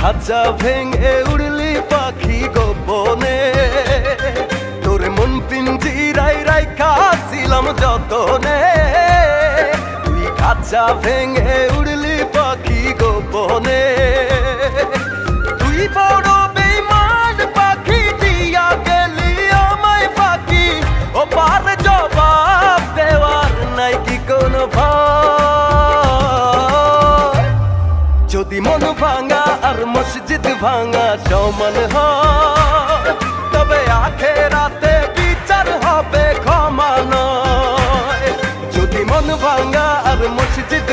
খাঁচা ভেঙে উড়লি পাখি গোপনে। তোরে মন পিঞ্জিরাই রাইখাছিলাম যতনে। তুই খাঁচা ভেঙে উড়লি পাখি গোপনে। তুই বড় বেইমান পাখি দিয়া গেলি আমায় পাখি ও পার জবাব দেওয়ার নাই কি কোনো ভয় যদি মন ভাঙা আর মসজিদ ভাঙা সমান হ তবে আখে রাতে বিচার হবে ক্ষমা যদি মন ভাঙা আর মসজিদ